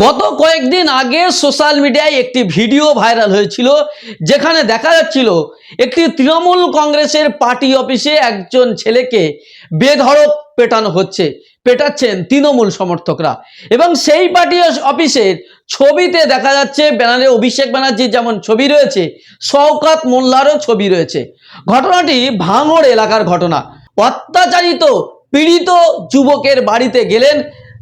গত কয়েকদিন আগে সোশ্যাল মিডিয়ায় একটি ভিডিও ভাইরাল হয়েছিল, যেখানে দেখা যাচ্ছিল একটি তৃণমূল কংগ্রেসের পার্টি অফিসে একজন ছেলেকে বেধড়ক পেটানো হচ্ছে, পেটাচ্ছেন তৃণমূল সমর্থকরা। এবং সেই পার্টি অফিসের ছবিতে দেখা যাচ্ছে ব্যানারে অভিষেক ব্যানার্জির যেমন ছবি রয়েছে, শওকাত মোল্লারও ছবি রয়েছে। ঘটনাটি ভাঙড় এলাকার ঘটনা। অত্যাচারিত, পীড়িত যুবকের বাড়িতে গেলেন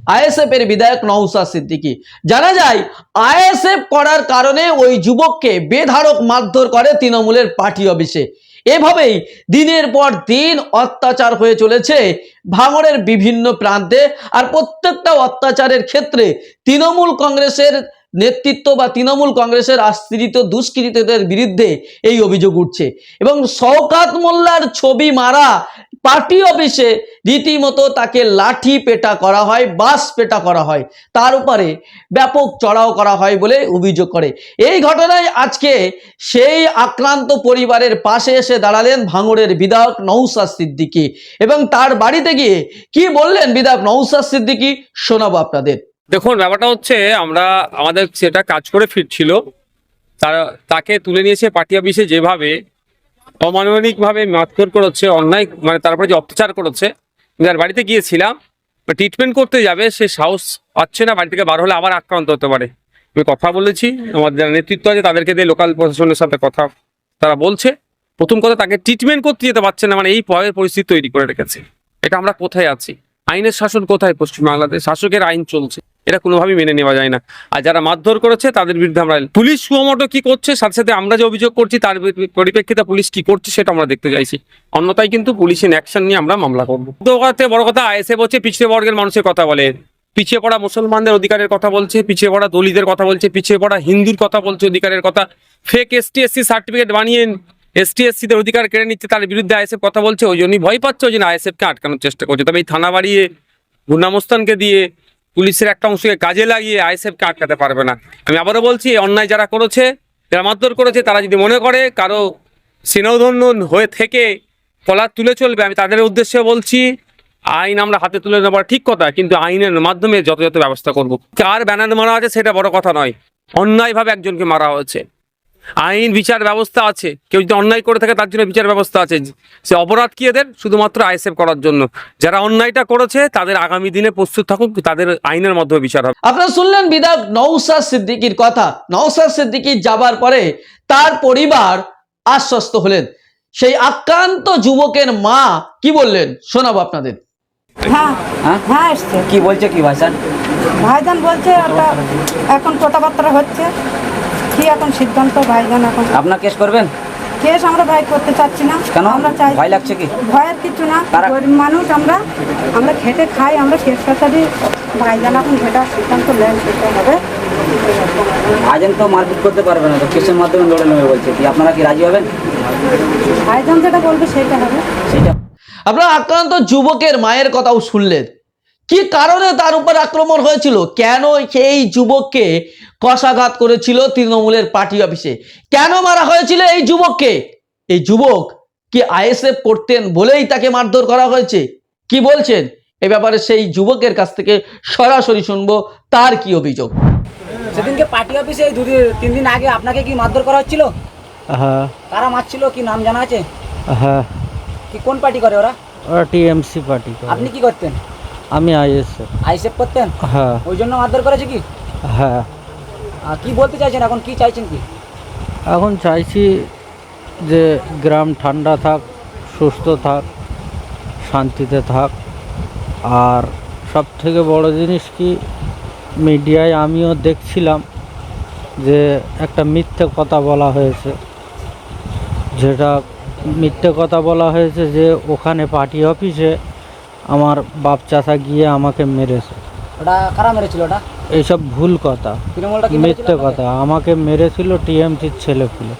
আইএসএফ এর বিধায়ক নওসাদ সিদ্দিকী। জানা যায়, আইএসএফ করার কারণে ওই যুবককে বেধারক মারধর করে তৃণমূলের পার্টি অফিসে। এভাবেই দিনের পর দিন অত্যাচার হয়ে চলেছে ভাঙড়ের বিভিন্ন প্রান্তে আর প্রত্যেকটা অত্যাচারের ক্ষেত্রে তৃণমূল কংগ্রেসের নেতৃত্ব বা তৃণমূল কংগ্রেসের আশ্রিত দুষ্কৃতীদের বিরুদ্ধে এই অভিযোগ উঠছে। এবং শওকাত মোল্লার ছবি মারা পার্টি অফিসে রীতিমতো তাকে লাঠি পেটা করা হয় বাস পেটা করা হয়। তার উপরে ব্যাপক চড়াও করা হয় বলে অভিযোগ করে। এই ঘটনায় আজকে সেই আক্রান্ত পরিবারের পাশে এসে দাঁড়ালেন ভাঙড়ের বিধায়ক নৌসাদ সিদ্দিকী। এবং তার বাড়িতে গিয়ে কি বললেন বিধায়ক নৌসাদ সিদ্দিকী, শোনাবো আপনাদের। দেখুন, ব্যাপারটা হচ্ছে আমরা, আমাদের সেটা কাজ করে ফিরছিল। তার, তাকে তুলে নিয়েছে পার্টি অফিসে যেভাবে অমানবিকভাবে মারধর করেছে, অন্যায় মানে তারপরে যে অত্যাচার করেছে যার বাড়িতে গিয়েছিলাম ট্রিটমেন্ট করতে যাবে, সে সাহস পাচ্ছে না, বাড়ি থেকে বার হলে আবার আক্রান্ত হতে পারে। আমি কথা বলেছি আমাদের যারা নেতৃত্ব আছে তাদেরকে দিয়ে লোকাল প্রশাসনের সাথে কথা তারা বলছে। প্রথম কথা, তাকে ট্রিটমেন্ট করতে যেতে পারছে না মানে এই ভয়ের পরিস্থিতি তৈরি করে রেখেছে। এটা আমরা কোথায় আছি? আইনের শাসন কোথায় পশ্চিম বাংলাতে শাসকের আইন চলছে। এটা কোনোভাবেই মেনে নেওয়া যায় না। আর যারা মারধর করেছে, তাদের বিরুদ্ধে আমরা পুলিশ সুমোটো কি করছে, সাথে সাথে আমরা যে অভিযোগ করছি, তার পরিপ্রেক্ষিতে পুলিশ কি করছে, সেটা আমরা দেখতে চাইছি। অন্যথায় কিন্তু পুলিশের অ্যাকশন নিয়ে আমরা মামলা করব। বড় কথা, আইএসএফ হচ্ছে পিছিয়ে বর্গের মানুষের কথা বলে। পিছিয়ে পড়া মুসলমানদের অধিকারের কথা বলছে, পিছিয়ে পড়া দলিতের কথা বলছে, পিছিয়ে পড়া হিন্দুর কথা বলছে অধিকারের কথা। ফেক এসটি এসসি সার্টিফিকেট বানিয়ে এসটি এসসিদের অধিকার কেড়ে নিচ্ছে, তার বিরুদ্ধে আইএসএফ কথা বলছে, ওই জন্যই ভয় পাচ্ছে, ওই জন্য আইএসএফকে আটকানোর চেষ্টা করছে। তবে এই থানা বাড়িয়ে, গুন্ডামস্তানকে দিয়ে পুলিশের একটা অংশকে কাজে লাগিয়ে আইএসএফকে আটকাতে পারবে না। আমি আবারও বলছি অন্যায় যারা করেছে, যারা মারধর করেছে, তারা যদি মনে করে কারও সেনাধন্য হয়ে থেকে কলার তুলে চলবে, আমি তাদের উদ্দেশ্যে বলছি, আইন আমরা হাতে তুলে নেবার ঠিক কথা, কিন্তু আইনের মাধ্যমে যথাযথ ব্যবস্থা করব। কার ব্যানার মারা আছে সেটা বড় কথা নয়। অন্যায়ভাবে একজনকে মারা হয়েছে। আইন বিচার ব্যবস্থা আছে। কেউ যদি অন্যায় করে থাকে তার জন্য বিচার ব্যবস্থা আছে। সে অপরাধ কি এদের? শুধুমাত্র আইএসএফ করার জন্য। যারা অন্যায়টা করেছে তাদের আগামী দিনে প্রস্তুত থাকুক তাদের আইনের মাধ্যমে বিচার হবে। আপনারা শুনলেন বিধায়ক নৌসাদ সিদ্দিকির কথা। নৌসাদ সিদ্দিকি যাবার পরে তার পরিবার আশ্বস্ত হলেন। সেই আক্রান্ত যুবকের মা কি বললেন? শোনাবো আপনাদের। হ্যাঁ? কি বলছে কি ভাষণ ভাইজান বলছে এখন কথাবার্তা হচ্ছে। কি এখন সিদ্ধান্ত? ভাইজান এখন আপনার কেস করবেন? কেস আমরা ভাই করতে চাচ্ছি না। কেন? আমরা চাই ভয় লাগছে কি? ভয়ের কিছু না। গরিব মানুষ আমরা আমরা খেটে খাই আমরা কেস কাছারি ভাইজান এখন যেটা সিদ্ধান্ত নেন সেটা হবে। তো মারপিট করতে পারবে না তো কেসের মাধ্যমে লড়ে নেবে বলছে কি? আপনারা কি রাজি হবেন? ভাইজান যেটা বলবে সেটা হবে। সেটা আপনারা আক্রান্ত যুবকের মায়ের কথাও শুনলেন। কি কারণে তার উপর আক্রমণ হয়েছিল? কেন সেই যুবককে কষাঘাত করেছিল তৃণমূলের পার্টি অফিসে? কেন মারা হয়েছিল এই যুবককে? এই যুবক কি আইএসএফ করতেন বলেই তাকে মারধর করা হয়েছে? কি বলছেন? এ ব্যাপারে সেই যুবকের কাছ থেকে সরাসরি শুনব তার কি অভিযোগ? সেদিনকে পার্টি অফিসে এই দুদিন তিন দিন আগে আপনাকে কি মারধর করা হচ্ছিল? হ্যাঁ। কারা মারছিল? কি নাম জানা আছে? হ্যাঁ। কি কোন পার্টি করে ওরা? ওরা টিএমসি পার্টি আপনি কি করতেন? আমি আইএসএফ আইসেফ করতেন? হ্যাঁ। ওই জন্য মারধর করেছে কি? হ্যাঁ। কি বলতে চাইছেন এখন? কি চাইছেন কি? এখন চাইছি যে গ্রাম ঠান্ডা থাক সুস্থ থাক শান্তিতে থাক। আর সব থেকে বড় জিনিস কি মিডিয়ায় আমিও দেখছিলাম যে একটা মিথ্যে কথা বলা হয়েছে। যেটা মিথ্যে কথা বলা হয়েছে যে ওখানে পার্টি অফিসে আমার বাপ চাষা গিয়ে আমাকে মেরেছে। ওটা কারা মেরেছিল ওটা? এইসব ভুল কথা তৃণমূলটা কি মেরেছিল মিথ্যে আপনাকে? কথা। আমাকে মেরেছিল টিএমসির ছেলে পুলে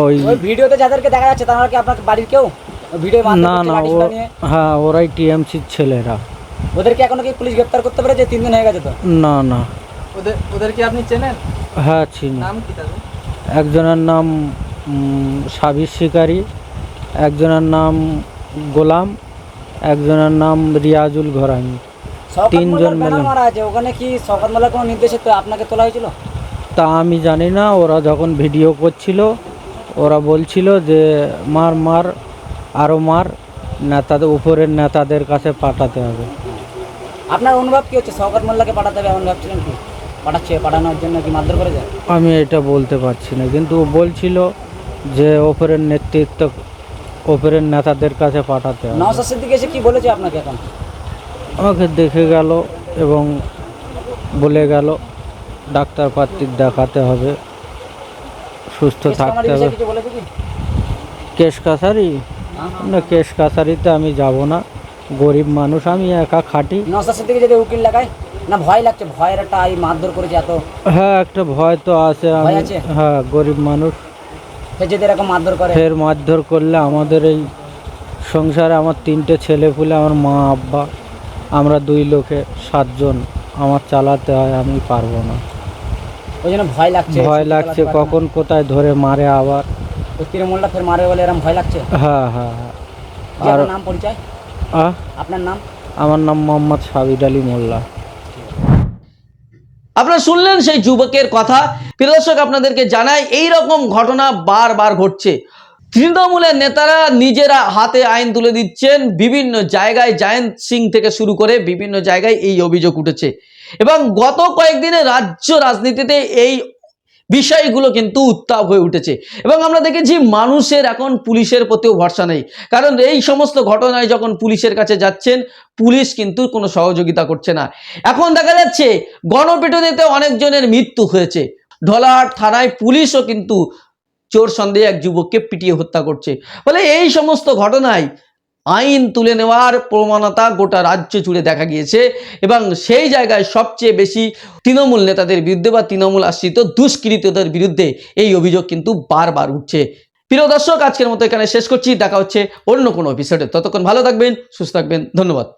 ওই ওই ভিডিওতে যাদেরকে দেখা যাচ্ছে তারা কি আপনার বাড়ির কেউ? ভিডিও না না ও হ্যাঁ ওরাই টিএমসির ছেলেরা। ওদেরকে এখনও কি পুলিশ গ্রেপ্তার করতে পেরেছে? তিন দিন হয়ে গেছে তো? না না। ওদের ওদের কি আপনি চেনেন? হ্যাঁ চিনি। নাম কি তাদের? একজনের নাম সাবির শিকারি একজনের নাম গোলাম একজনের নাম রিয়াজুল ঘরামি। তিনজন মিলে মারা আছে ওখানে কি শওকত মোল্লার কোনো নির্দেশে তো আপনাকে তোলা হয়েছিল? তা আমি জানি না ওরা যখন ভিডিও করছিল ওরা বলছিল যে মার মার আরও মার নেতাদের উপরের নেতাদের কাছে পাঠাতে হবে। আপনার অনুভব কি হচ্ছে? শওকত মোল্লাকে পাঠাতে হবে এমন ভাবছিলেন কি? পাঠাচ্ছে পাঠানোর জন্য কি মারধর করে যায় আমি এটা বলতে পারছি না কিন্তু ও বলছিল যে ওপরের নেতৃত্ব ওপরের নেতাদের কাছে পাঠাতে হবে। নওসাদ সিদ্দিক এসে কি বলেছে আপনাকে এখন? আমাকে দেখে গেল এবং বলে গেল ডাক্তার পাত্রিক দেখাতে হবে সুস্থ থাকতে হবে। কেশ কাছারি? না। কেশ কাছারিতে আমি যাব না। গরিব মানুষ আমি একা খাটি। নওসাদ সিদ্দিকে যদি উকিল লাগায়? না ভয় লাগছে ভয়ের একটা মারধর করেছে এত। হ্যাঁ একটা ভয় তো আছে? হ্যাঁ গরিব মানুষ। যদি এরকম মারধর করে? ফের মারধর করলে আমাদের এই সংসারে আমার তিনটে ছেলে পুলে আমার মা আব্বা আমরা দুই লোকে সাতজন। আমার চালাতে হয় আমি পারব না। ওই জন্য ভয় লাগছে। ভয় লাগছে কখন কোথায় ধরে মারে আবার। তৃণমূলটা ফের মারবে বলে এরকম ভয় লাগছে? হ্যাঁ হ্যাঁ হ্যাঁ। আর নাম পরিচয়? আপনার নাম? আমার নাম মোহাম্মদ সাবিদ আলী মোল্লা। আপনারা শুনলেন সেই যুবকের কথা। প্রিয় দর্শক আপনাদেরকে জানায় এই রকম ঘটনা বারবার ঘটছে। তৃণমূলের নেতারা নিজেরা হাতে আইন তুলে দিচ্ছেন। বিভিন্ন জায়গায় জায়ন্ত সিং থেকে শুরু করে বিভিন্ন জায়গায় এই অভিযোগ উঠেছে। এবং গত কয়েকদিনে রাজ্য রাজনীতিতে এই বিষয়গুলো কিন্তু উত্তাপ হয়ে উঠেছে। এবং আমরা দেখেছি মানুষের এখন পুলিশের প্রতিও ভরসা নেই। কারণ এই সমস্ত ঘটনায় যখন পুলিশের কাছে যাচ্ছেন, পুলিশ কিন্তু কোনো সহযোগিতা করছে না। এখন দেখা যাচ্ছে, গণপিটুনিতে অনেকজনের মৃত্যু হয়েছে। ঢলাহাট থানায় পুলিশও কিন্তু চোর সন্দেহে এক যুবককে পিটিয়ে হত্যা করছে। ফলে এই সমস্ত ঘটনায় আইন তুলে নেওয়ার প্রমাণতা গোটা রাজ্য জুড়ে দেখা গিয়েছে এবং সেই জায়গায় সবচেয়ে বেশি তৃণমূল নেতাদের বিরুদ্ধে বা তৃণমূল আশ্রিত দুষ্কৃতদের বিরুদ্ধে এই অভিযোগ কিন্তু বারবার উঠছে। প্রিয় দর্শক, আজকের মতো এখানে শেষ করছি। দেখা হচ্ছে অন্য কোনো এপিসোডে ততক্ষণ ভালো থাকবেন, সুস্থ থাকবেন। ধন্যবাদ।